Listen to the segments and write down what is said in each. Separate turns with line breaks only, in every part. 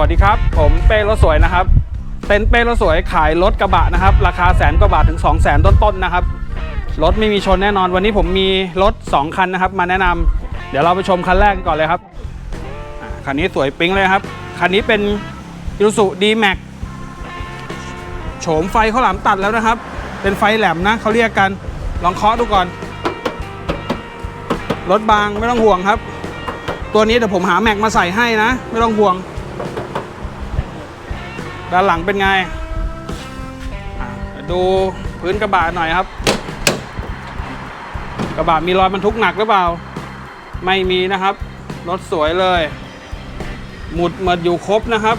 วัสดีครับ ผมเป้รถสวยนะครับ เต็นเป้รถสวยขายรถกระบะนะครับ ราคาแสนกว่าบาทถึง 2 0 0แสนต้นๆนะครับ รถไม่มีชนแน่นอน วันนี้ผมมีรถ 2 คันนะครับ มาแนะนำเดี๋ยวเราไปชมคันแรกกันก่อนเลยครับคันนี้สวยปิ๊งเลยครับ คันนี้เป็น i s u z u D-Max โฉมไฟข้าวหลามตัดแล้วนะครับ เป็นไฟแหลมนะเขาเรียกกัน ลองเคาะดูก่อน รถบางไม่ต้องห่วงครับ ตัวนี้เดี๋ยวผมหาแม็กมาใส่ให้นะ ไม่ต้องห่วง ด้านหลังเป็นไงดูพื้นกระบะหน่อยครับ กระบะมีรอยบรรทุกหนักหรือเปล่า ไม่มีนะครับ รถสวยเลย หมุดหมดอยู่ครบนะครับ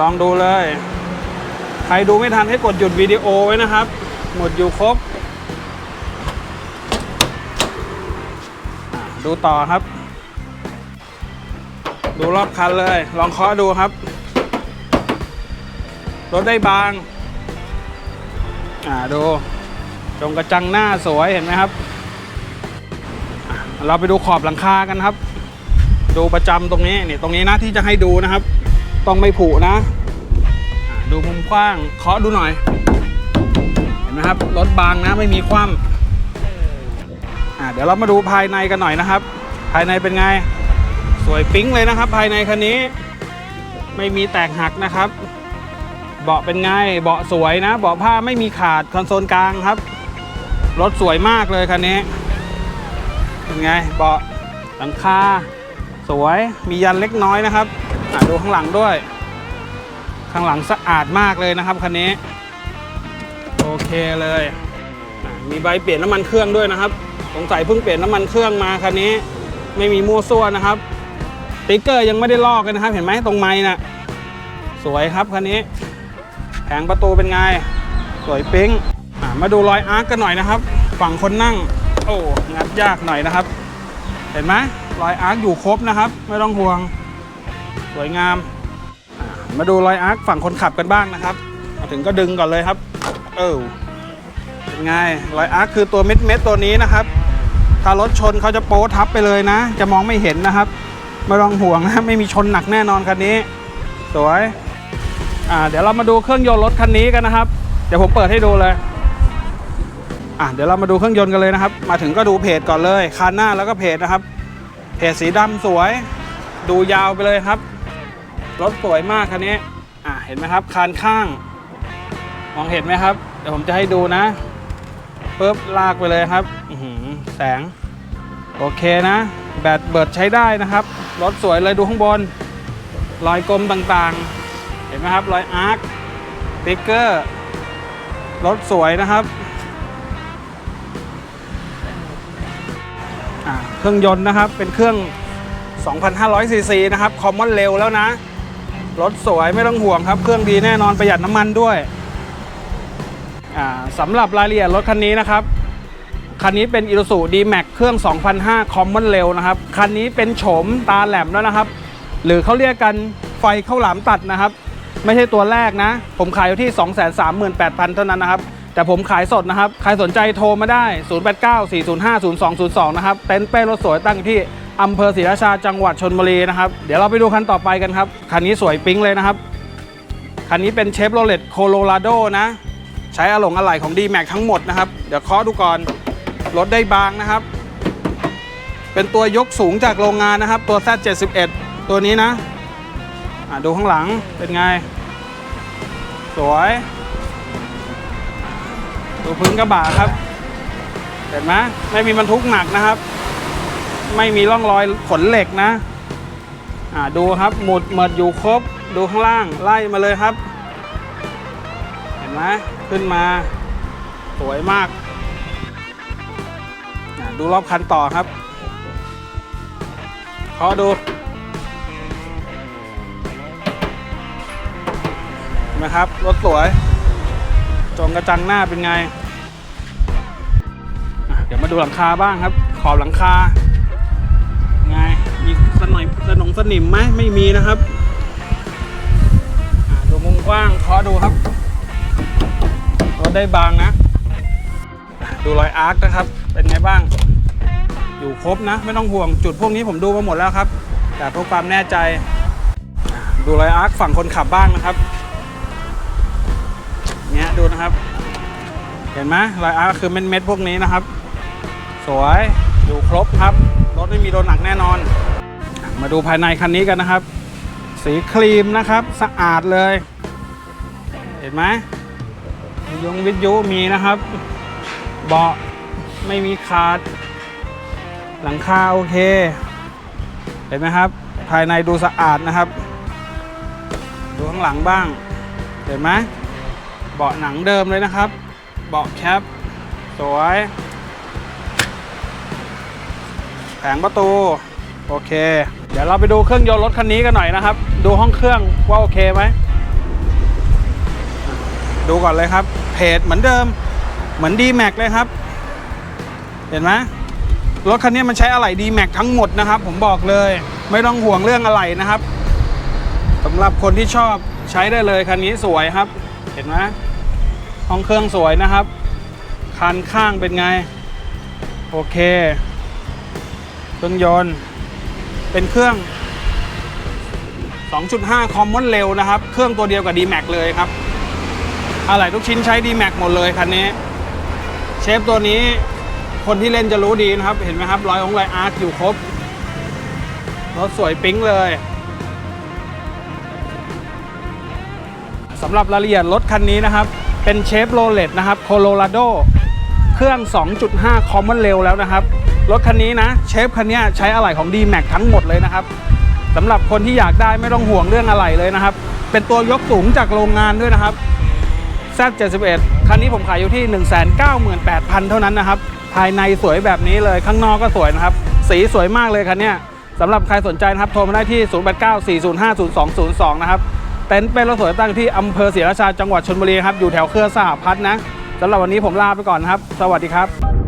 ลองดูเลย ใครดูไม่ทันให้กดหยุดวิดีโอไว้นะครับ หมดอยู่ครบ ดูต่อครับ ดูรอบคันเลย ลองเคาะดูครับ รถได้บาง อ่าดูจงกระจังหน้าสวยเห็นไหมครับ เราไปดูขอบหลังคากันครับ ดูประจำตรงนี้นี่ตรงนี้นะที่จะให้ดูนะครับ ต้องไม่ผุนะอะดูมุมกว้างเคาะดูหน่อย เห็นไหมครับรถบางนะไม่มีคว่ำอะเดี๋ยวเรามาดูภายในกันหน่อยนะครับ ภายในเป็นไง สวยปิ๊งเลยนะครับ ภายในคันนี้ ไม่มีแตกหักนะครับ เบาะเป็นไง เบาะสวยนะ เบาะผ้าไม่มีขาดคอนโซลกลางครับ รถสวยมากเลยคันนี้ เป็นไง เบาะหลังคาสวย มียันเล็กน้อยนะครับดูข้างหลังด้วย ข้างหลังสะอาดมากเลยนะครับคันนี้ โอเคเลย มีใบเปลี่ยนน้ำมันเครื่องด้วยนะครับ สงสัยเพิ่งเปลี่ยนน้ำมันเครื่องมาคันนี้ ไม่มีมั่วซั่วนะครับติ๊กเกอร์ยังไม่ได้ลอกเลยนะครับ เห็นไหมตรงไม้น่ะสวยครับคันนี้ งประตูเป็นไง สวยปิ๊งมาดูรอยอาร์คกันหน่อยนะครับ ฝั่งคนนั่ง โอ้งัดยากหน่อยนะครับ เห็นไหมรอยอาร์คอยู่ครบนะครับ ไม่ต้องห่วง สวยงาม มาดูรอยอาร์คฝั่งคนขับกันบ้างนะครับมาถึงก็ดึงก่อนเลยครับ เออเป็นไงรอยอาร์คคือตัวเม็ดเม็ดตัวนี้นะครับ ถ้ารถชนเขาจะโป๊ทับไปเลยนะ จะมองไม่เห็นนะครับ ไม่ต้องห่วงนะ ไม่มีชนหนักแน่นอนคันนี้ สวย อ่าเดี๋ยวเรามาดูเครื่องยนต์รถคันนี้กันนะครับ เดี๋ยวผมเปิดให้ดูเลยอะเดี๋ยวเรามาดูเครื่องยนต์กันเลยนะครับ มาถึงก็ดูเพจก่อนเลยคันหน้าแล้วก็เพจนะครับ เพจสีดำสวย ดูยาวไปเลยครับ รถสวยมากคันนี้อะเห็นไหมครับคานข้าง มองเห็นไหมครับ เดี๋ยวผมจะให้ดูนะปุ๊บลากไปเลยครับอืแสง โอเคนะ แบตเบิดใช้ได้นะครับ รถสวยเลยดูข้างบน รอยกลมต่างๆ นไหมครับรอยอาร์คติ๊กเกอร์รถสวยนะครับเครื่องยนต์นะครับเป็นเครื่อง 2,500ซีซีนะครับคอมมอนเร็วแล้วนะรถสวยไม่ต้องห่วงครับ เครื่องดีแน่นอนประหยัดน้ำมันด้วยอ่าสำหรับรายละเอียดรถคันนี้นะครับคันนี้เป็น i s u z u D-Max เครื่อง 2005 Common Rail นะครับ คันนี้เป็นโฉมตาแหลมแล้วนะครับ หรือเขาเรียกกันไฟข้าวหลามตัดนะครับ ไม่ใช่ตัวแรกนะ ผมขายอยู่ที่ 238,000 เท่านั้นนะครับ แต่ผมขายสดนะครับ ใครสนใจโทรมาได้ 0894050202 นะครับ เต็นท์เป้รถสวยตั้งอยู่ที่อำเภอศรีราชาจังหวัดชนบุรีนะครับ เดี๋ยวเราไปดูคันต่อไปกันครับ คันนี้สวยปิ๊งเลยนะครับ คันนี้เป็นเชฟโรเลตโคโลราโดนะ ใช้อะหลงอะไหล่ของ D-Max ทั้งหมดนะครับ เดี๋ยวเคาะดูก่อน รถได้บางนะครับ เป็นตัวยกสูงจากโรงงานนะครับ ตัว Z71 ตัวนี้นะ อะดูข้างหลังเป็นไง สวยดูพื้นกระบะครับ เห็นไหมไม่มีบรรทุกหนักนะครับ ไม่มีร่องรอยขนเหล็กนะ อ่าดูครับหมุดเมิดอยู่ครบ ดูข้างล่างไล่มาเลยครับ เห็นไหมขึ้นมา สวยมาก ดูรอบคันต่อครับขอดู เห็นะครับ รถสวยจงกระจังหน้าเป็นไง เดี๋ยวมาดูหลังคาบ้างครับ ขอบหลังคา ไง มีสนอยสนองสนิมไหมไม่มีนะครับดูมุมกว้างขอดูครับรถได้บางนะ ดูรอยอาร์คนะครับ เป็นไงบ้าง อยู่ครบนะ ไม่ต้องห่วงจุดพวกนี้ผมดูมาหมดแล้วครับ แต่เพื่อความแน่ใจ ดูรอยอาร์คฝั่งคนขับบ้างนะครับ นี้ยดูนะครับ เห็นไหมรอยอาร์คือเม็ดๆพวกนี้นะครับ สวยอยู่ครบครับ รถไม่มีโดนหนักแน่นอน มาดูภายในคันนี้กันนะครับ สีครีมนะครับสะอาดเลย เห็นไหมยงวิทยุมีนะครับ เบาะไม่มีขาด หลังคาโอเค เห็นไหมครับ ภายในดูสะอาดนะครับ ดูข้างหลังบ้าง เห็นไหม บาะหนังเดิมเลยนะครับ เบาะแคป สวย แผงประตู โอเค เดี๋ยวเราไปดูเครื่องยนต์รถคันนี้กันหน่อยนะครับ ดูห้องเครื่องว่าโอเคไหม ดูก่อนเลยครับ เพจเหมือนเดิม เหมือน d m a x เลยครับ เห็นไหมรถคันนี้มันใช้อะไหล่ d m a x ทั้งหมดนะครับ ผมบอกเลย ไม่ต้องห่วงเรื่องอะไหล่นะครับสำหรับคนที่ชอบใช้ได้เลยคันนี้สวยครับ เห็นไหม ห้องเครื่องสวยนะครับ คันข้างเป็นไง โอเค เครื่องยนต์ เป็นเครื่อง 2.5 Common เร็วนะครับ เครื่องตัวเดียวกับ D-Max เลยครับ อะไหล่ทุกชิ้นใช้ D-Max หมดเลยคันนี้ เชฟตัวนี้คนที่เล่นจะรู้ดีนะครับ เห็นไหมครับรอยองค์รอยอาร์คอยู่ครบ รถสวยปิ๊งเลยสำหรับรายละเอียดรถคันนี้นะครับ เป็นเชฟโรเลตนะครับโคโลราโดเครื่อง 2.5 Common เร็วแล้วนะครับ รถคันนี้นะ เชฟคันนี้ใช้อะไหล่ของ D-Max ทั้งหมดเลยนะครับสำหรับคนที่อยากได้ไม่ต้องห่วงเรื่องอะไหล่เลยนะครับ เป็นตัวยกสูงจากโรงงานด้วยนะครับ Z71 คันนี้ผมขายอยู่ที่ 198,000 เท่านั้นนะครับ ภายในสวยแบบนี้เลยข้างนอกก็สวยนะครับ สีสวยมากเลยคันนี้สำหรับใครสนใจนะครับโทรมาได้ที่ 0894050202 นะครับ ต็นท์เป็นรถสวยตั้งที่อำเภอศรีราชาจังหวัดชลบุรีครับอยู่แถวเครือสหพัฒน์นะสำหรับวันนี้ผมลาไปก่อนนะครับ สวัสดีครับ